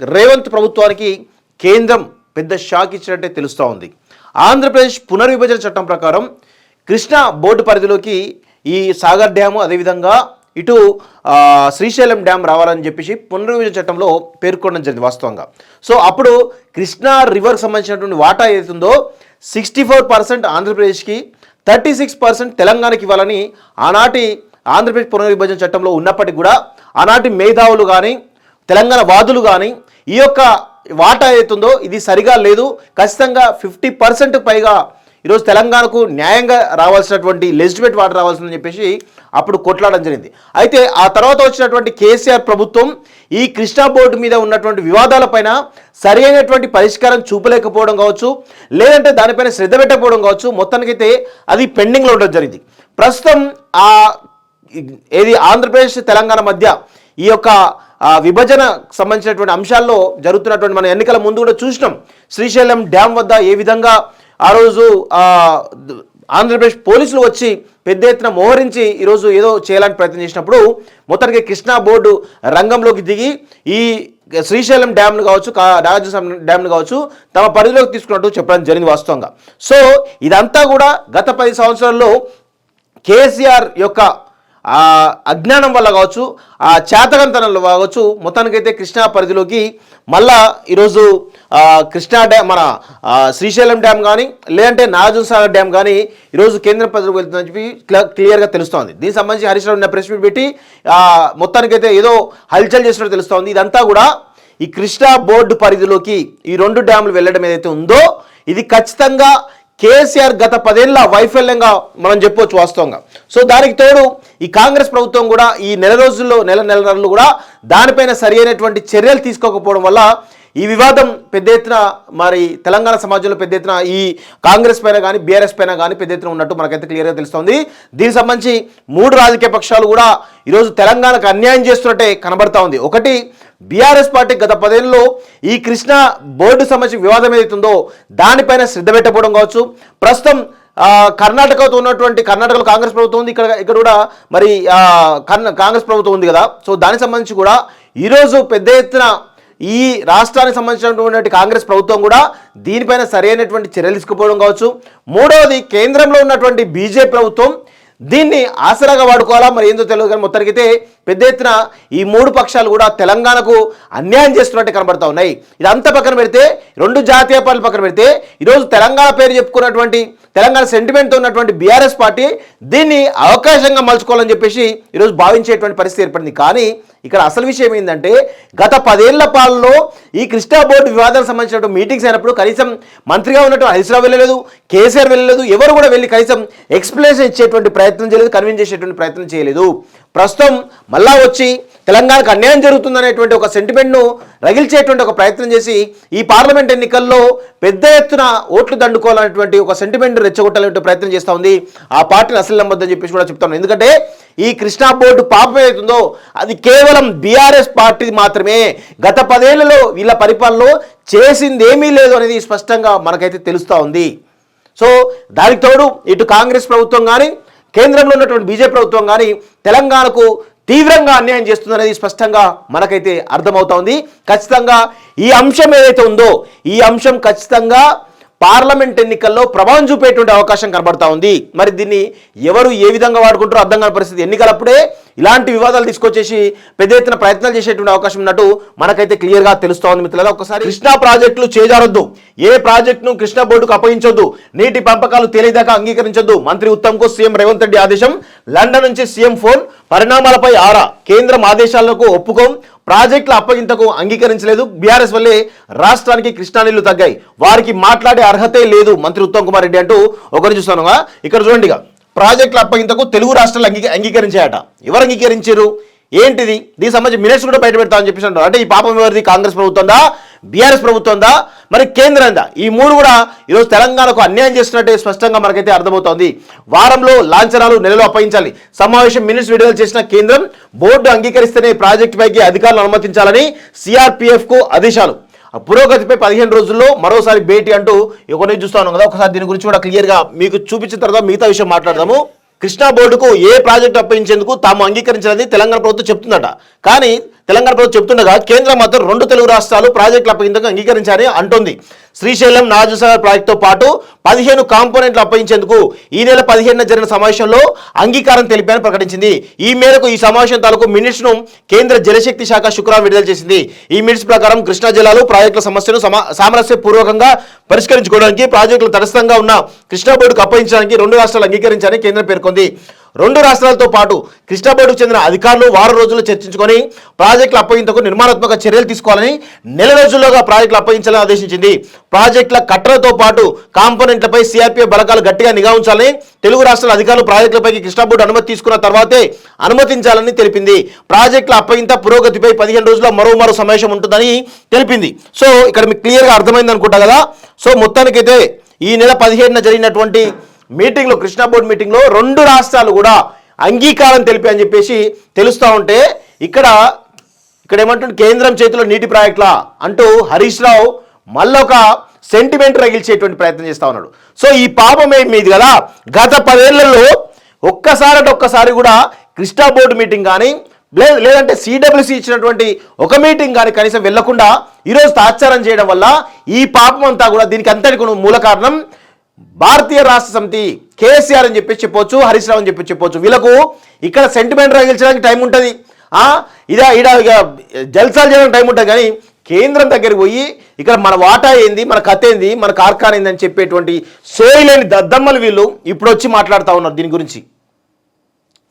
రేవంత్ ప్రభుత్వానికి కేంద్రం పెద్ద షాక్ ఇచ్చినట్టే తెలుస్తూ ఉంది. ఆంధ్రప్రదేశ్ పునర్విభజన చట్టం ప్రకారం కృష్ణా బోర్డు పరిధిలోకి ఈ సాగర్ డ్యాము అదేవిధంగా ఇటు శ్రీశైలం డ్యామ్ రావాలని చెప్పేసి పునర్విభజన చట్టంలో పేర్కొనడం జరిగింది వాస్తవంగా. సో అప్పుడు కృష్ణా రివర్కి సంబంధించినటువంటి వాటా ఏదైతుందో సిక్స్టీ ఫోర్ పర్సెంట్ ఆంధ్రప్రదేశ్కి థర్టీ సిక్స్ పర్సెంట్ తెలంగాణకి ఇవ్వాలని ఆనాటి ఆంధ్రప్రదేశ్ పునర్విభజన చట్టంలో ఉన్నప్పటికీ కూడా ఆనాటి మేధావులు కానీ తెలంగాణ వాదులు కానీ ఈ యొక్క వాటా ఏతుందో ఇది సరిగా లేదు. ఖచ్చితంగా ఫిఫ్టీ పర్సెంట్ పైగా ఈరోజు తెలంగాణకు న్యాయంగా రావాల్సినటువంటి లెజిటిమేట్ వాటర్ రావాల్సిందని చెప్పేసి అప్పుడు కొట్లాడడం జరిగింది. అయితే ఆ తర్వాత వచ్చినటువంటి కేసీఆర్ ప్రభుత్వం ఈ కృష్ణా బోర్డు మీద ఉన్నటువంటి వివాదాలపైన సరి అయినటువంటి పరిష్కారం చూపలేకపోవడం కావచ్చు లేదంటే దానిపైన శ్రద్ధ పెట్టకపోవడం కావచ్చు మొత్తానికైతే అది పెండింగ్లో ఉండడం జరిగింది. ప్రస్తుతం ఆ ఏది ఆంధ్రప్రదేశ్ తెలంగాణ మధ్య ఈ యొక్క విభజన సంబంధించినటువంటి అంశాల్లో జరుగుతున్నటువంటి మన ఎన్నికల ముందు కూడా చూసినాం. శ్రీశైలం డ్యామ్ వద్ద ఏ విధంగా ఆ రోజు ఆంధ్రప్రదేశ్ పోలీసులు వచ్చి పెద్ద ఎత్తున మోహరించి ఈరోజు ఏదో చేయాలని ప్రయత్నం చేసినప్పుడు మొత్తానికి కృష్ణా బోర్డు రంగంలోకి దిగి ఈ శ్రీశైలం డ్యామ్ను కావచ్చు కా- డ్యామ్ను కావచ్చు తమ పరిధిలోకి తీసుకున్నట్టు చెప్పడం జరిగింది వాస్తవంగా. సో ఇదంతా కూడా గత పది సంవత్సరాల్లో కేసీఆర్ యొక్క ఆ అజ్ఞానం వల్ల కావచ్చు ఆ చేతగంతనం కావచ్చు మొత్తానికైతే కృష్ణా పరిధిలోకి మళ్ళా ఈరోజు కృష్ణా డ్యామ్ మన శ్రీశైలం డ్యామ్ కానీ లేదంటే నాగార్జున సాగర్ డ్యామ్ కానీ ఈరోజు కేంద్ర పరిధిలోకి వెళ్తుందని చెప్పి క్లియర్గా తెలుస్తోంది. దీనికి సంబంధించి హరీష్ రావు ప్రెస్ మీట్ పెట్టి మొత్తానికైతే ఏదో హల్చల్ చేసినట్టు తెలుస్తోంది. ఇదంతా కూడా ఈ కృష్ణా బోర్డు పరిధిలోకి ఈ రెండు డ్యాములు వెళ్ళడం ఏదైతే ఉందో ఇది ఖచ్చితంగా కేసీఆర్ గత పదేళ్ళ వైఫల్యంగా మనం చెప్పవచ్చు వాస్తవంగా. సో దానికి తోడు ఈ కాంగ్రెస్ ప్రభుత్వం కూడా ఈ నెల రోజుల్లో నెల నెల నెలలు కూడా దానిపైన సరి అయినటువంటి చర్యలు తీసుకోకపోవడం వల్ల ఈ వివాదం పెద్ద ఎత్తున మరి తెలంగాణ సమాజంలో పెద్ద ఎత్తున ఈ కాంగ్రెస్ పైన కానీ బీఆర్ఎస్ పైన కానీ పెద్ద ఎత్తున ఉన్నట్టు మనకైతే క్లియర్గా తెలుస్తుంది. దీనికి సంబంధించి మూడు రాజకీయ పక్షాలు కూడా ఈరోజు తెలంగాణకు అన్యాయం చేస్తున్నట్టే కనబడతా ఉంది. ఒకటి బీఆర్ఎస్ పార్టీ గత పదేళ్ళలో ఈ కృష్ణా బోర్డు సంబంధించిన వివాదం ఏదైతుందో దానిపైన శ్రద్ధ పెట్టకపోవడం కావచ్చు. ప్రస్తుతం కర్ణాటకతో ఉన్నటువంటి కర్ణాటకలో కాంగ్రెస్ ప్రభుత్వం ఉంది. ఇక్కడ ఇక్కడ కూడా మరి కాంగ్రెస్ ప్రభుత్వం ఉంది కదా. సో దానికి సంబంధించి కూడా ఈరోజు పెద్ద ఎత్తున ఈ రాష్ట్రానికి సంబంధించినటువంటి కాంగ్రెస్ ప్రభుత్వం కూడా దీనిపైన సరైనటువంటి చర్యలు తీసుకుపోవడం కావచ్చు. మూడవది కేంద్రంలో ఉన్నటువంటి బీజేపీ ప్రభుత్వం దీన్ని ఆసరాగా వాడుకోవాలా? మరి ఏందో తెలియదు కానీ మొత్తానికైతే పెద్ద ఎత్తున ఈ మూడు పక్షాలు కూడా తెలంగాణకు అన్యాయం చేస్తున్నట్టు కనబడతా ఉన్నాయి. ఇదంతా పక్కన పెడితే రెండు జాతీయ పార్టీలు పక్కన పెడితే ఈరోజు తెలంగాణ పేరు చెప్పుకున్నటువంటి తెలంగాణ సెంటిమెంట్తో ఉన్నటువంటి బీఆర్ఎస్ పార్టీ దీన్ని అవకాశంగా మలుచుకోవాలని చెప్పేసి ఈరోజు భావించేటువంటి పరిస్థితి ఏర్పడింది. కానీ ఇక్కడ అసలు విషయం ఏంటంటే గత పదేళ్ళ పాలనలో ఈ కృష్ణా బోర్డు వివాదాలకు సంబంధించినటువంటి మీటింగ్స్ అయినప్పుడు కనీసం మంత్రిగా ఉన్నట్టు హరీశ్రావు వెళ్ళలేదు కేసీఆర్ వెళ్ళలేదు ఎవరు కూడా వెళ్ళి కనీసం ఎక్స్ప్లెనేషన్ ఇచ్చేటువంటి ప్రయత్నం చేయలేదు కన్విన్స్ చేసేటువంటి ప్రయత్నం చేయలేదు. ప్రస్తుతం మళ్ళా వచ్చి తెలంగాణకు అన్యాయం జరుగుతుందనేటువంటి ఒక సెంటిమెంట్ను రగిల్చేటువంటి ఒక ప్రయత్నం చేసి ఈ పార్లమెంట్ ఎన్నికల్లో పెద్ద ఎత్తున ఓట్లు దండుకోవాలనేటువంటి ఒక సెంటిమెంట్ రెచ్చగొట్టాలనే ప్రయత్నం చేస్తూ ఉంది. ఆ పార్టీని అసలు నమ్మొద్దని చెప్పేసి కూడా చెప్తాను. ఎందుకంటే ఈ కృష్ణా బోర్డు పాపం ఏదైతుందో అది కేవలం బీఆర్ఎస్ పార్టీ మాత్రమే. గత పదేళ్ళలో వీళ్ళ పరిపాలనలో చేసింది ఏమీ లేదు అనేది స్పష్టంగా మనకైతే తెలుస్తూ ఉంది. సో దానికి తోడు ఇటు కాంగ్రెస్ ప్రభుత్వం కానీ కేంద్రంలో ఉన్నటువంటి బీజేపీ ప్రభుత్వం కానీ తెలంగాణకు తీవ్రంగా అన్యాయం చేస్తుందనేది స్పష్టంగా మనకైతే అర్థమవుతోంది. ఖచ్చితంగా ఈ అంశం ఏదైతే ఉందో ఈ అంశం ఖచ్చితంగా పార్లమెంట్ ఎన్నికల్లో ప్రభావం చూపేటువంటి అవకాశం కనబడతా ఉంది. మరి దీన్ని ఎవరు ఏ విధంగా వాడుకుంటారో అర్థం కాని పరిస్థితి. ఎన్నికలప్పుడే ఇలాంటి వివాదాలు తీసుకొచ్చేసి పెద్ద ఎత్తున ప్రయత్నాలు చేసేటువంటి అవకాశం ఉన్నట్టు మనకైతే క్లియర్గా తెలుస్తా ఉంది మిత్రులారా. ఒకసారి కృష్ణా ప్రాజెక్టులు చేజారొద్దు. ఏ ప్రాజెక్టును కృష్ణా బోర్డుకు అప్పగించొద్దు. నీటి పంపకాలు తేలిదాకా అంగీకరించొద్దు. మంత్రి ఉత్తమ్కు సీఎం రేవంత్ రెడ్డి ఆదేశం. లండన్ నుంచి సీఎం ఫోన్. పరిణామాలపై ఆరా. కేంద్రం ఆదేశాలకు ఒప్పుకోం. ప్రాజెక్టుల అప్పగింతకు అంగీకరించలేదు. బీఆర్ఎస్ వల్లే రాష్ట్రానికి కృష్ణా నీళ్ళు తగ్గాయి. వారికి మాట్లాడే అర్హతే లేదు మంత్రి ఉత్తమ్ కుమార్ రెడ్డి అంటూ ఒకరిని చూస్తాను ఇక్కడ చూడండి ప్రాజెక్టుల అప్పగింతకు తెలుగు రాష్ట్రాలు అంగీ అంగీకరించాయట. ఎవరు అంగీకరించారు? ఏంటిది? దీనికి సంబంధించి మినిట్స్ కూడా బయట పెడతామని చెప్పేసి అంటారు అంటే ఈ పాపం ఎవరిది? కాంగ్రెస్ ప్రభుత్వందా? బీఆర్ఎస్ ప్రభుత్వందా? మరి కేంద్రందా? ఈ మూడు కూడా ఈరోజు తెలంగాణకు అన్యాయం చేస్తున్నట్టే స్పష్టంగా మనకైతే అర్థమవుతోంది. వారంలో లాంఛనాలు నెలలో అప్పగించాలి. సమావేశం మినిట్స్ విడుదల చేసిన కేంద్రం బోర్డు అంగీకరిస్తేనే ప్రాజెక్టు పైకి అధికారులు అనుమతించాలని సిఆర్పిఎఫ్కు ఆదేశాలు. పురోగతిపై పదిహేను రోజుల్లో మరోసారి భేటీ అంటూ ఒకరిని చూస్తాను కదా. ఒకసారి దీని గురించి కూడా క్లియర్గా మీకు చూపించిన తర్వాత మిగతా విషయం మాట్లాడదాము. కృష్ణా బోర్డుకు ఏ ప్రాజెక్టు అప్పగించేందుకు తాము అంగీకరించినది తెలంగాణ ప్రభుత్వం చెప్తుందట. కానీ తెలంగాణ ప్రభుత్వం చెబుతుండగా కేంద్రం మాత్రం రెండు తెలుగు రాష్ట్రాలు ప్రాజెక్టుల అప్పగింతకు అంగీకరించారని అంటోంది. శ్రీశైలం నాజసాగర్ ప్రాజెక్టుతో పాటు పదిహేను కాంపోనెంట్లు అప్పగించేందుకు ఈ నెల పదిహేనున జరిగిన సమావేశంలో అంగీకారం తెలిపారని ప్రకటించింది. ఈ మేరకు ఈ సమావేశం తాలూకు మినిట్స్ను కేంద్ర జలశక్తి శాఖ శుక్రవారం విడుదల చేసింది. ఈ మినిట్స్ ప్రకారం కృష్ణా జిల్లాలో ప్రాజెక్టుల సమస్యను సామరస్యపూర్వకంగా పరిష్కరించుకోవడానికి ప్రాజెక్టులు తటస్థంగా ఉన్న కృష్ణా బోర్డుకు అప్పగించడానికి రెండు రాష్ట్రాలు అంగీకరించారని కేంద్రం పేర్కొంది. రెండు రాష్ట్రాలతో పాటు కృష్ణాబోర్డుకు చెందిన అధికారులు వారం రోజులు చర్చించుకొని ప్రాజెక్టుల అప్పగింతకు నిర్మాణాత్మక చర్యలు తీసుకోవాలని నెల రోజుల్లోగా ప్రాజెక్టులు అప్పగించాలని ఆదేశించింది. ప్రాజెక్టుల కట్టలతో పాటు కాంపోనెంట్లపై సిఆర్పీఎఫ్ బలగాలు గట్టిగా నిఘా ఉంచాలని తెలుగు రాష్ట్రాల అధికారులు ప్రాజెక్టులపైకి కృష్ణాబోర్డు అనుమతి తీసుకున్న తర్వాతే అనుమతించాలని తెలిపింది. ప్రాజెక్టుల అప్పగింత పురోగతిపై పదిహేను రోజుల మరో మరో సమావేశం ఉంటుందని తెలిపింది. సో ఇక్కడ మీకు క్లియర్గా అర్థమైంది అనుకుంటా కదా. సో మొత్తానికైతే ఈ నెల పదిహేడున జరిగినటువంటి మీటింగ్లో కృష్ణా బోర్డు మీటింగ్లో రెండు రాష్ట్రాలు కూడా అంగీకారం తెలిపి అని చెప్పేసి తెలుస్తూ ఉంటే ఇక్కడ ఇక్కడ ఏమంటుంది కేంద్రం చేతిలో నీటి ప్రాజెక్టులా అంటూ హరీష్ రావు మళ్ళొక సెంటిమెంట్ రగిల్చేటువంటి ప్రయత్నం చేస్తూ ఉన్నాడు. సో ఈ పాపం మీది కదా? గత పదేళ్ళలో ఒక్కసారి అంటే ఒక్కసారి కూడా కృష్ణా బోర్డు మీటింగ్ కానీ లేదు లేదంటే సిడబ్ల్యూసి ఇచ్చినటువంటి ఒక మీటింగ్ కానీ కనీసం వెళ్ళకుండా ఈరోజు తాత్సారం చేయడం వల్ల ఈ పాపం అంతా కూడా దీనికి అంతటి మూల కారణం భారతీయ రాష్ట్ర సమితి కేసీఆర్ అని చెప్పి చెప్పొచ్చు హరీష్ రావు అని చెప్పి చెప్పొచ్చు. వీళ్ళకు ఇక్కడ సెంటిమెంట్ రగిల్చడానికి టైం ఉంటుంది. ఇదా ఇడ ఇక జల్సాలు చేయడానికి టైం ఉంటుంది కానీ కేంద్రం దగ్గరికి పోయి ఇక్కడ మన వాటా ఏంది మన కథ ఏంది మన కార్ఖాన ఏంది అని చెప్పేటువంటి సోయిలేని దద్దమ్మలు వీళ్ళు ఇప్పుడు వచ్చి మాట్లాడుతూ ఉన్నారు దీని గురించి.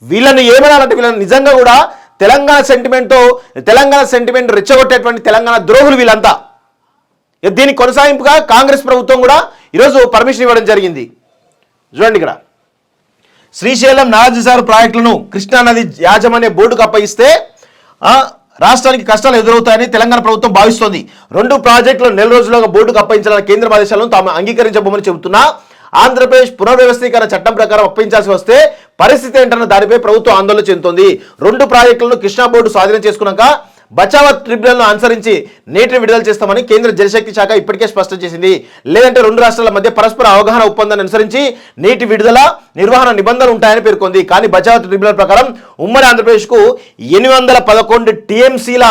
వీళ్ళని ఏమనాలంటే వీళ్ళని నిజంగా కూడా తెలంగాణ సెంటిమెంట్తో తెలంగాణ సెంటిమెంట్ రెచ్చగొట్టేటువంటి తెలంగాణ ద్రోహులు వీళ్ళంతా. దీని దీనికి కొనసాగింపుగా కాంగ్రెస్ ప్రభుత్వం కూడా ఈరోజు పర్మిషన్ ఇవ్వడం జరిగింది. చూడండి ఇక్కడ. శ్రీశైలం నాగార్జుసార్ ప్రాజెక్టులను కృష్ణానది యాజమాన్య బోర్డుకు అప్పగిస్తే రాష్ట్రానికి కష్టాలు ఎదురవుతాయని తెలంగాణ ప్రభుత్వం భావిస్తోంది. రెండు ప్రాజెక్టులు నెల రోజులుగా బోర్డుకు అప్పగించాలని కేంద్ర ఆదేశాలను తాము అంగీకరించబోమని చెబుతున్నా. ఆంధ్రప్రదేశ్ పునర్వ్యవస్థీకరణ చట్టం ప్రకారం అప్పించాల్సి వస్తే పరిస్థితి ఏంటన్న దానిపై ప్రభుత్వం ఆందోళన చెందుతోంది. రెండు ప్రాజెక్టులను కృష్ణా బోర్డు స్వాధీనం చేసుకున్నాక బచావత్ ట్రిబ్యునల్ను అనుసరించి నీటిని విడుదల చేస్తామని కేంద్ర జలశక్తి శాఖ ఇప్పటికే స్పష్టం చేసింది. లేదంటే రెండు రాష్ట్రాల మధ్య పరస్పర అవగాహన ఒప్పందాన్ని అనుసరించి నీటి విడుదల నిర్వహణ నిబంధనలు ఉంటాయని పేర్కొంది. కానీ బచావత్ ట్రిబ్యునల్ ప్రకారం ఉమ్మడి ఆంధ్రప్రదేశ్కు ఎనిమిది వందల పదకొండు టీఎంసీల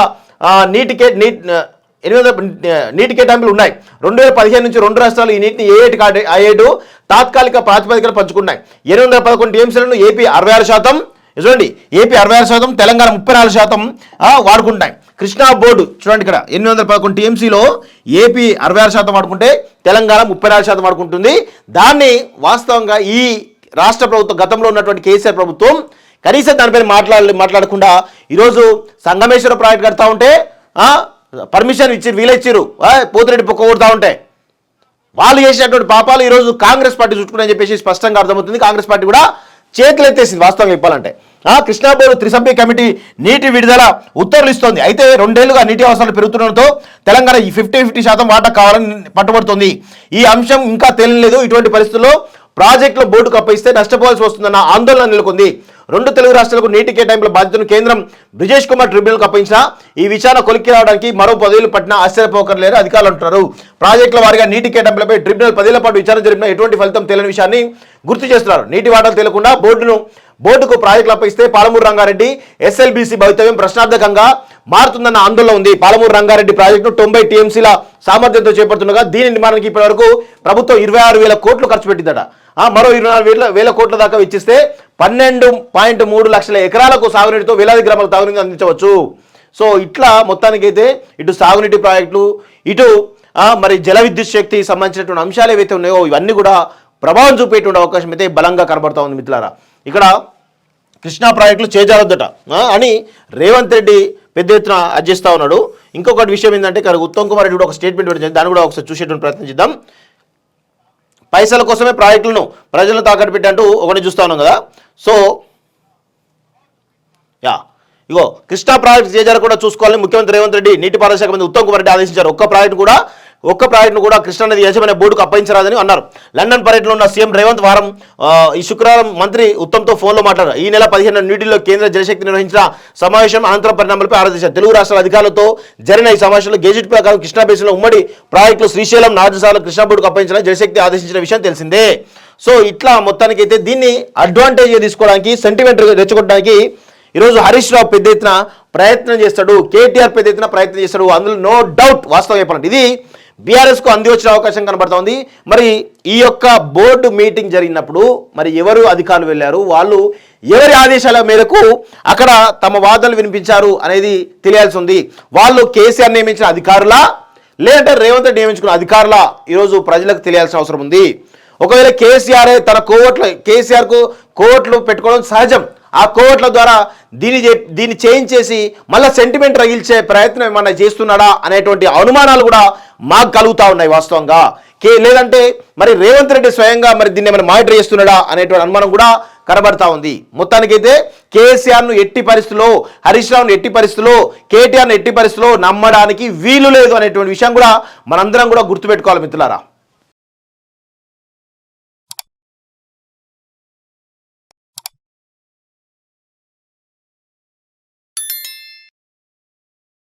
నీటి కే నీటి ఎనిమిది నీటి కేటాయింపులు ఉన్నాయి. రెండు వేల పదిహేను నుంచి రెండు రాష్ట్రాలు ఈ నీటిని ఏ ఏటి కాడే ఏడు తాత్కాలిక ప్రాతిపదికన పంచుకున్నాయి. ఎనిమిది వందల పదకొండు టీఎంసీలను ఏపీ అరవై ఆరు శాతం చూడండి ఏపీ అరవై ఆరు శాతం తెలంగాణ ముప్పై నాలుగు శాతం వాడుకుంటాయి కృష్ణా బోర్డు చూడండి ఇక్కడ ఎనిమిది వందల పదకొండు టీఎంసీలో ఏపీ అరవై ఆరు శాతం వాడుకుంటే తెలంగాణ ముప్పై నాలుగు శాతం వాడుకుంటుంది. దాన్ని వాస్తవంగా ఈ రాష్ట్ర ప్రభుత్వం గతంలో ఉన్నటువంటి కేసీఆర్ ప్రభుత్వం కనీసం దానిపైన మాట్లాడ మాట్లాడకుండా ఈరోజు సంగమేశ్వర ప్రాజెక్ట్ కడతా ఉంటే పర్మిషన్ ఇచ్చి వీలెచ్చారు పోతిరెడ్డి పొక్క కొడుతూ ఉంటే. వాళ్ళు చేసినటువంటి పాపాలు ఈరోజు కాంగ్రెస్ పార్టీ చుట్టుకుని చెప్పేసి స్పష్టంగా అర్థమవుతుంది. కాంగ్రెస్ పార్టీ కూడా చేతులు ఎత్తేసింది వాస్తవంగా చెప్పాలంటే ఆ కృష్ణాబోరు త్రిసభ్య కమిటీ నీటి విడుదల ఉత్తర్వులు ఇస్తోంది అయితే రెండేళ్ళుగా నీటి అవసరాలు పెరుగుతుండటంతో తెలంగాణ ఈ ఫిఫ్టీ ఫిఫ్టీ శాతం వాటా కావాలని పట్టుబడుతోంది. ఈ అంశం ఇంకా తేలలేదు ఇటువంటి పరిస్థితుల్లో ప్రాజెక్టులో బోర్డు కప్పిస్తే నష్టపోవాల్సి వస్తుందన్న ఆందోళన నెలకొంది. రెండు తెలుగు రాష్ట్రాలకు నీటి కేటాయింపుల బాధ్యతను కేంద్రం బ్రిజేష్ కుమార్ ట్రిబ్యునల్కు అప్పగించిన ఈ విచారణ కొలిక్కి రావడానికి మరో పదేళ్ళు పట్టిన ఆశ్చర్యపోకర్లేరు అధికారులు అంటున్నారు ప్రాజెక్టుల వారిగా నీటి కేటాయింపులపై ట్రిబ్యునల్ పదేళ్ళ పాటు విచారణ జరిపిన ఎటువంటి ఫలితం తెలియని విషయాన్ని గుర్తు చేస్తున్నారు. నీటి వాటాలు తెలియకుండా బోర్డును బోర్డుకు ప్రాజెక్టులు అప్పగిస్తే పాలమూరు రంగారెడ్డి ఎస్ఎల్బీసీ భవితవ్యం ప్రశ్నార్థకంగా మారుతుందన్న ఆందోళన ఉంది. పాలమూరు రంగారెడ్డి ప్రాజెక్టు తొంభై టీఎంసీల సామర్థ్యంతో చేపడుతుండగా దీని నిర్మాణానికి ఇప్పటివరకు ప్రభుత్వం ఇరవై ఆరు వేల కోట్లు ఖర్చు పెట్టిందట. మరో ఇరవై నాలుగు వేల వేల కోట్ల దాకా వెచ్చిస్తే పన్నెండు పాయింట్ మూడు లక్షల ఎకరాలకు సాగునీటితో వేలాది గ్రామాలకు తాగునీరు అందించవచ్చు. సో ఇట్లా మొత్తానికైతే ఇటు సాగునీటి ప్రాజెక్టులు ఇటు మరి జల విద్యుత్ శక్తి సంబంధించినటువంటి అంశాలు ఏవైతే ఉన్నాయో ఇవన్నీ కూడా ప్రభావం చూపేటువంటి అవకాశం అయితే బలంగా కనబడుతూ ఉంది మిత్రులారా. ఇక్కడ కృష్ణా ప్రాజెక్టులు చేజారొద్దట అని రేవంత్ రెడ్డి పెద్ద ఎత్తున అర్జిస్తూ ఉన్నాడు. ఇంకొకటి విషయం ఏంటంటే ఇక్కడ ఉత్తమ్ కుమార్ రెడ్డి కూడా ఒక స్టేట్మెంట్ పెట్టింది దాన్ని కూడా ఒకసారి చూసేటువంటి ప్రయత్నం చేద్దాం. పైసల కోసమే ప్రాజెక్టులను ప్రజలను తాకట్టు పెట్టంటూ ఒకటి చూస్తా ఉన్నాం కదా. సో యా ఇగో కృష్ణా ప్రాజెక్ట్ కూడా చూసుకోవాలని ముఖ్యమంత్రి రేవంత్ రెడ్డి నీటిపారుదల శాఖ మంత్రి ఉత్తమ్ కుమార్ రెడ్డి ఆదేశించారు. ఒక్క ప్రాజెక్టు కూడా ఒక్క ప్రాజెక్టును కూడా కృష్ణానది యజమాని బోర్డుకు అప్పగించరాదని అన్నారు. లండన్ పర్యటనలో ఉన్న సీఎం రేవంత్ వారం ఈ శుక్రవారం మంత్రి ఉత్తమ్తో ఫోన్లో మాట్లాడారు. ఈ నెల పదిహేను న్యూఢిల్లీలో కేంద్ర జలశక్తి నిర్వహించిన సమావేశం అనంతరం పరిణామాలపై ఆరాధించారు. తెలుగు రాష్ట్రాల అధికారులతో జరిగిన ఈ సమావేశంలో గెజిట్ ప్రకారం కృష్ణా బేసిన్లో ఉమ్మడి ప్రాజెక్టులు శ్రీశైలం నాజసాల కృష్ణా బోర్డుకు అప్పగించిన జలశక్తి ఆదేశించిన విషయం తెలిసిందే. సో ఇట్లా మొత్తానికైతే దీన్ని అడ్వాంటేజ్గా తీసుకోవడానికి సెంటిమెంట్ రెచ్చగొట్టడానికి ఈరోజు హరీష్ రావు పెద్ద ఎత్తున ప్రయత్నం చేస్తాడు కేటీఆర్ పెద్ద ఎత్తున ప్రయత్నం చేస్తాడు అందులో నో డౌట్ వాస్తవం చెప్పాలంటే. ఇది బీఆర్ఎస్కు అంది వచ్చిన అవకాశం కనబడుతోంది. మరి ఈ యొక్క బోర్డు మీటింగ్ జరిగినప్పుడు మరి ఎవరు అధికారులు వెళ్ళారు? వాళ్ళు ఎవరి ఆదేశాల మేరకు అక్కడ తమ వాదనలు వినిపించారు అనేది తెలియాల్సి ఉంది. వాళ్ళు కేసీఆర్ నియమించిన అధికారులా? లేదంటే రేవంత్ రెడ్డి నియమించుకున్న అధికారులా? ఈరోజు ప్రజలకు తెలియాల్సిన అవసరం ఉంది. ఒకవేళ కేసీఆర్ తన కోవట్లు కేసీఆర్కు కోవట్లు పెట్టుకోవడం సహజం. ఆ కోవట్ల ద్వారా దీన్ని దీన్ని చేంజ్ చేసి మళ్ళీ సెంటిమెంట్ రగిల్చే ప్రయత్నం ఏమన్నా చేస్తున్నాడా అనేటువంటి అనుమానాలు కూడా మాకు కలుగుతా ఉన్నాయి వాస్తవంగా. కే లేదంటే మరి రేవంత్ రెడ్డి స్వయంగా మరి దీన్ని ఏమైనా మానిటర్ చేస్తున్నాడా అనేటువంటి అనుమానం కూడా కనబడతా ఉంది. మొత్తానికైతే కేసీఆర్ను ఎట్టి పరిస్థితుల్లో హరీష్ రావును ఎట్టి పరిస్థితుల్లో కేటీఆర్ను ఎట్టి పరిస్థితుల్లో నమ్మడానికి వీలు లేదు అనేటువంటి విషయం కూడా మనందరం కూడా గుర్తుపెట్టుకోవాలి మిత్రులారా.